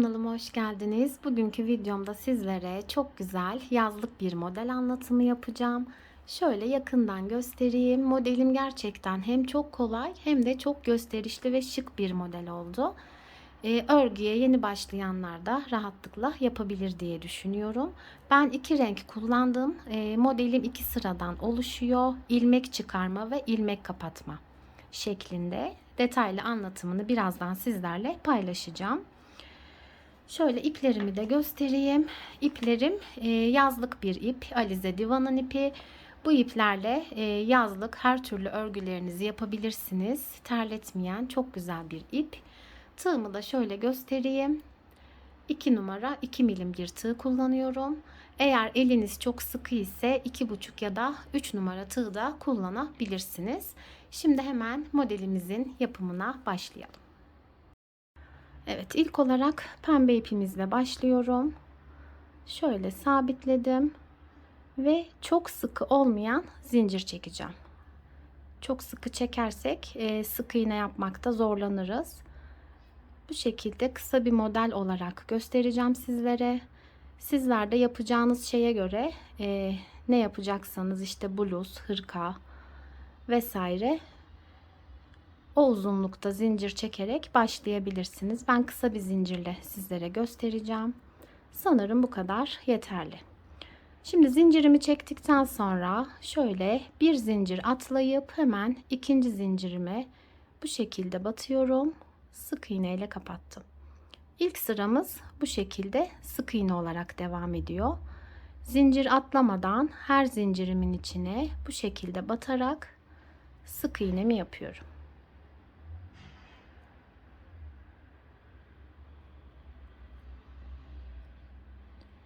Kanalıma hoş geldiniz. Bugünkü videomda sizlere çok güzel yazlık bir model anlatımı yapacağım. Şöyle yakından göstereyim. Modelim gerçekten hem çok kolay hem de çok gösterişli ve şık bir model oldu. Ee, örgüye yeni başlayanlar da rahatlıkla yapabilir diye düşünüyorum. Ben iki renk kullandım. Ee, modelim iki sıradan oluşuyor. İlmek çıkarma ve ilmek kapatma şeklinde. Detaylı anlatımını birazdan sizlerle paylaşacağım. Şöyle iplerimi de göstereyim. İplerim e, yazlık bir ip. Alize Divan'ın ipi. Bu iplerle e, yazlık her türlü örgülerinizi yapabilirsiniz. Terletmeyen çok güzel bir ip. Tığımı da şöyle göstereyim. 2 numara 2 milim bir tığ kullanıyorum. Eğer eliniz çok sıkı ise 2,5 ya da 3 numara tığ da kullanabilirsiniz. Şimdi hemen modelimizin yapımına başlayalım. Evet ilk olarak pembe ipimizle başlıyorum. Şöyle sabitledim ve çok sıkı olmayan zincir çekeceğim. Çok sıkı çekersek e, sık iğne yapmakta zorlanırız. Bu şekilde kısa bir model olarak göstereceğim sizlere. Sizler de yapacağınız şeye göre e, ne yapacaksanız işte bluz, hırka vesaire o uzunlukta zincir çekerek başlayabilirsiniz. Ben kısa bir zincirle sizlere göstereceğim. Sanırım bu kadar yeterli. Şimdi zincirimi çektikten sonra şöyle bir zincir atlayıp hemen ikinci zincirime bu şekilde batıyorum. Sık iğne ile kapattım. İlk sıramız bu şekilde sık iğne olarak devam ediyor. Zincir atlamadan her zincirimin içine bu şekilde batarak sık iğnemi yapıyorum.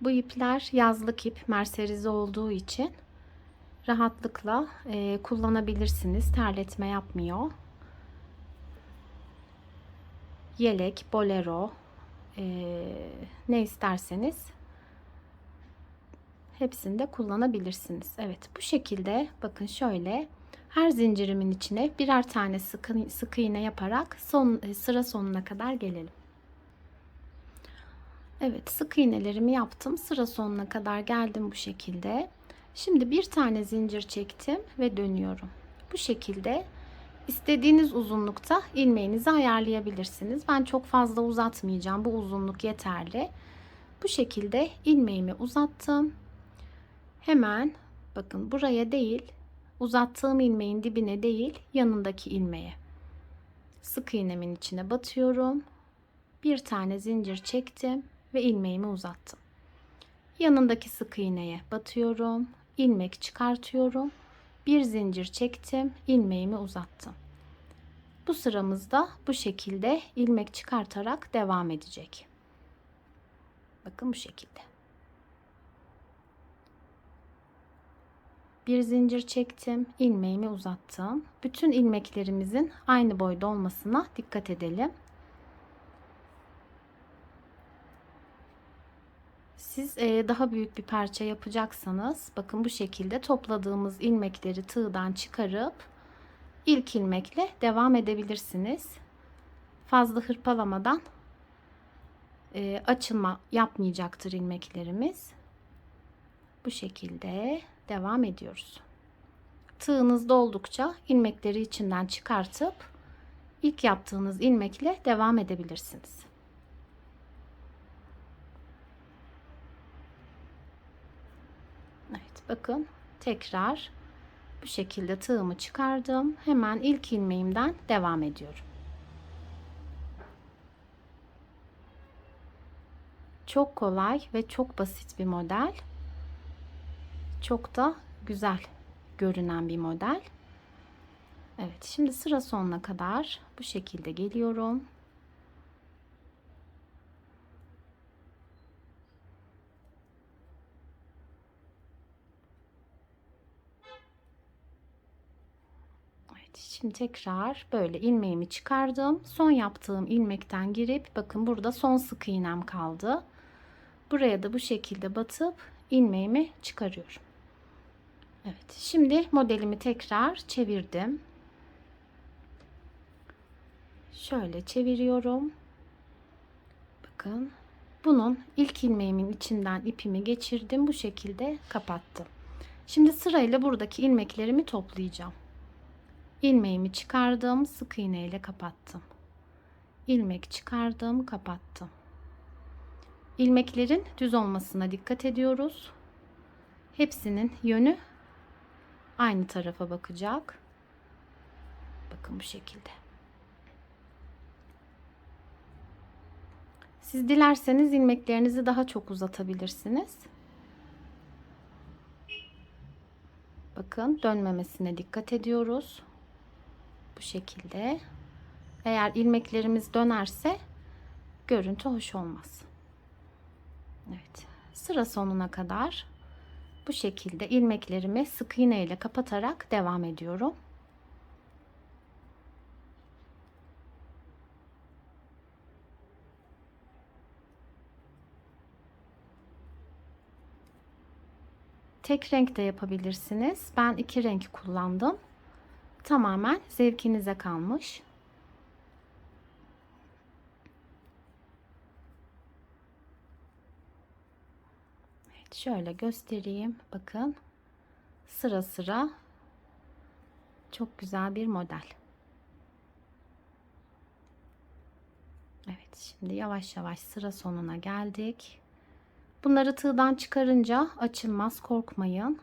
Bu ipler yazlık ip merserize olduğu için rahatlıkla e, kullanabilirsiniz. Terletme yapmıyor. Yelek, bolero e, ne isterseniz hepsini de kullanabilirsiniz. Evet bu şekilde bakın şöyle her zincirimin içine birer tane sıkı, sık iğne yaparak son sıra sonuna kadar gelelim. Evet sık iğnelerimi yaptım. Sıra sonuna kadar geldim bu şekilde. Şimdi bir tane zincir çektim ve dönüyorum. Bu şekilde istediğiniz uzunlukta ilmeğinizi ayarlayabilirsiniz. Ben çok fazla uzatmayacağım. Bu uzunluk yeterli. Bu şekilde ilmeğimi uzattım. Hemen bakın buraya değil uzattığım ilmeğin dibine değil yanındaki ilmeğe sık iğnemin içine batıyorum. Bir tane zincir çektim ve ilmeğimi uzattım. Yanındaki sık iğneye batıyorum. ilmek çıkartıyorum. Bir zincir çektim. ilmeğimi uzattım. Bu sıramızda bu şekilde ilmek çıkartarak devam edecek. Bakın bu şekilde. Bir zincir çektim, ilmeğimi uzattım. Bütün ilmeklerimizin aynı boyda olmasına dikkat edelim. Siz e, daha büyük bir parça yapacaksanız bakın bu şekilde topladığımız ilmekleri tığdan çıkarıp ilk ilmekle devam edebilirsiniz. Fazla hırpalamadan e, açılma yapmayacaktır ilmeklerimiz. Bu şekilde devam ediyoruz. Tığınız doldukça ilmekleri içinden çıkartıp ilk yaptığınız ilmekle devam edebilirsiniz. Evet bakın tekrar bu şekilde tığımı çıkardım. Hemen ilk ilmeğimden devam ediyorum. Çok kolay ve çok basit bir model. Çok da güzel görünen bir model. Evet şimdi sıra sonuna kadar bu şekilde geliyorum. Şimdi tekrar böyle ilmeğimi çıkardım. Son yaptığım ilmekten girip bakın burada son sık iğnem kaldı. Buraya da bu şekilde batıp ilmeğimi çıkarıyorum. Evet şimdi modelimi tekrar çevirdim. Şöyle çeviriyorum. Bakın Bunun ilk ilmeğimin içinden ipimi geçirdim. Bu şekilde kapattım. Şimdi sırayla buradaki ilmeklerimi toplayacağım. İlmeğimi çıkardım, sık iğne ile kapattım. İlmek çıkardım, kapattım. İlmeklerin düz olmasına dikkat ediyoruz. Hepsinin yönü aynı tarafa bakacak. Bakın bu şekilde. Siz dilerseniz ilmeklerinizi daha çok uzatabilirsiniz. Bakın dönmemesine dikkat ediyoruz. Bu şekilde. Eğer ilmeklerimiz dönerse görüntü hoş olmaz. Evet. Sıra sonuna kadar bu şekilde ilmeklerimi sık iğne ile kapatarak devam ediyorum. Tek renk de yapabilirsiniz. Ben iki renk kullandım. Tamamen zevkinize kalmış. Evet, şöyle göstereyim. Bakın. Sıra sıra çok güzel bir model. Evet, şimdi yavaş yavaş sıra sonuna geldik. Bunları tığdan çıkarınca açılmaz korkmayın.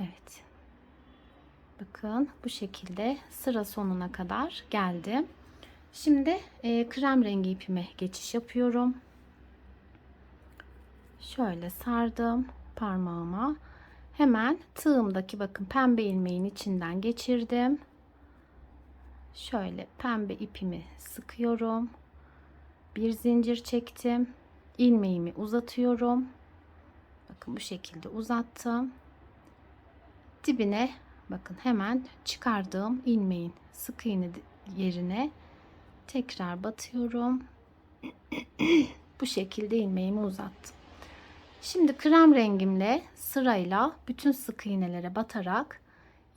Evet. Bakın bu şekilde sıra sonuna kadar geldim. Şimdi e, krem rengi ipime geçiş yapıyorum. Şöyle sardım parmağıma. Hemen tığımdaki bakın pembe ilmeğin içinden geçirdim. Şöyle pembe ipimi sıkıyorum. Bir zincir çektim. ilmeğimi uzatıyorum. Bakın bu şekilde uzattım. Dibine bakın hemen çıkardığım ilmeğin sık iğne yerine tekrar batıyorum. bu şekilde ilmeğimi uzattım. Şimdi krem rengimle sırayla bütün sık iğnelere batarak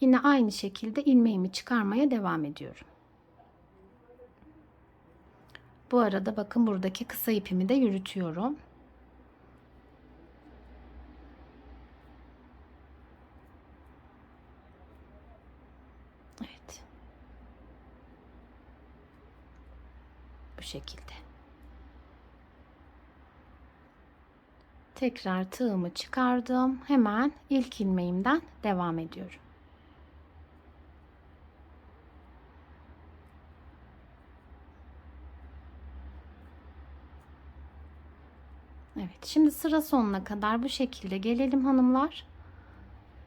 Yine aynı şekilde ilmeğimi çıkarmaya devam ediyorum. Bu arada bakın buradaki kısa ipimi de yürütüyorum. Evet. Bu şekilde. Tekrar tığımı çıkardım. Hemen ilk ilmeğimden devam ediyorum. Evet şimdi sıra sonuna kadar bu şekilde gelelim hanımlar.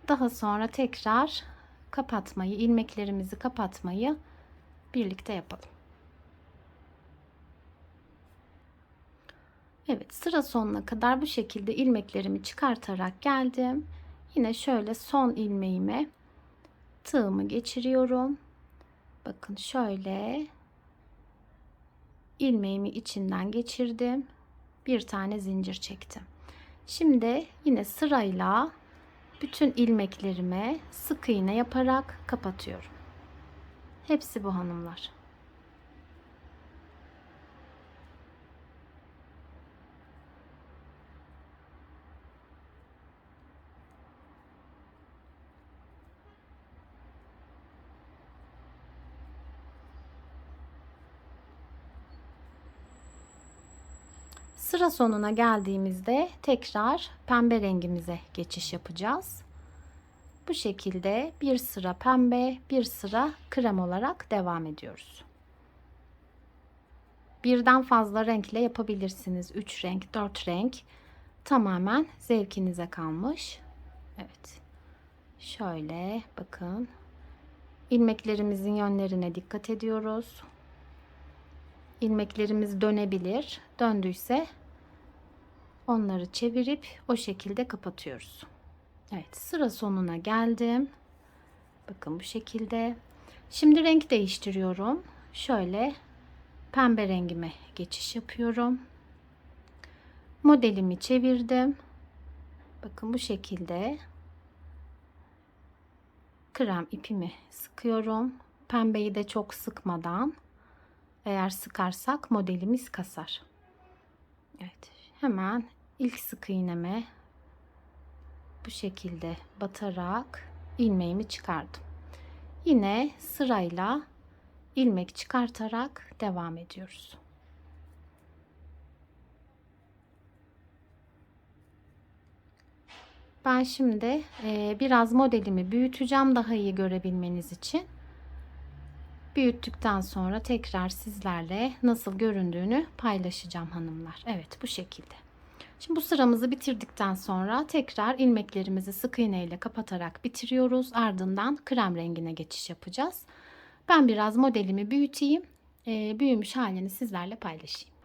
Daha sonra tekrar kapatmayı, ilmeklerimizi kapatmayı birlikte yapalım. Evet sıra sonuna kadar bu şekilde ilmeklerimi çıkartarak geldim. Yine şöyle son ilmeğime tığımı geçiriyorum. Bakın şöyle ilmeğimi içinden geçirdim bir tane zincir çektim. Şimdi yine sırayla bütün ilmeklerime sık iğne yaparak kapatıyorum. Hepsi bu hanımlar. Sıra sonuna geldiğimizde tekrar pembe rengimize geçiş yapacağız. Bu şekilde bir sıra pembe, bir sıra krem olarak devam ediyoruz. Birden fazla renkle yapabilirsiniz. 3 renk, 4 renk. Tamamen zevkinize kalmış. Evet. Şöyle bakın. ilmeklerimizin yönlerine dikkat ediyoruz ilmeklerimiz dönebilir. Döndüyse onları çevirip o şekilde kapatıyoruz. Evet sıra sonuna geldim. Bakın bu şekilde. Şimdi renk değiştiriyorum. Şöyle pembe rengime geçiş yapıyorum. Modelimi çevirdim. Bakın bu şekilde krem ipimi sıkıyorum. Pembeyi de çok sıkmadan Eğer sıkarsak modelimiz kasar. Evet. Hemen ilk sık iğneme bu şekilde batarak ilmeğimi çıkardım. Yine sırayla ilmek çıkartarak devam ediyoruz. Ben şimdi e, biraz modelimi büyüteceğim daha iyi görebilmeniz için. Büyüttükten sonra tekrar sizlerle nasıl göründüğünü paylaşacağım hanımlar. Evet bu şekilde. Şimdi bu sıramızı bitirdikten sonra tekrar ilmeklerimizi sık iğne ile kapatarak bitiriyoruz. Ardından krem rengine geçiş yapacağız. Ben biraz modelimi büyüteyim. E, büyümüş halini sizlerle paylaşayım.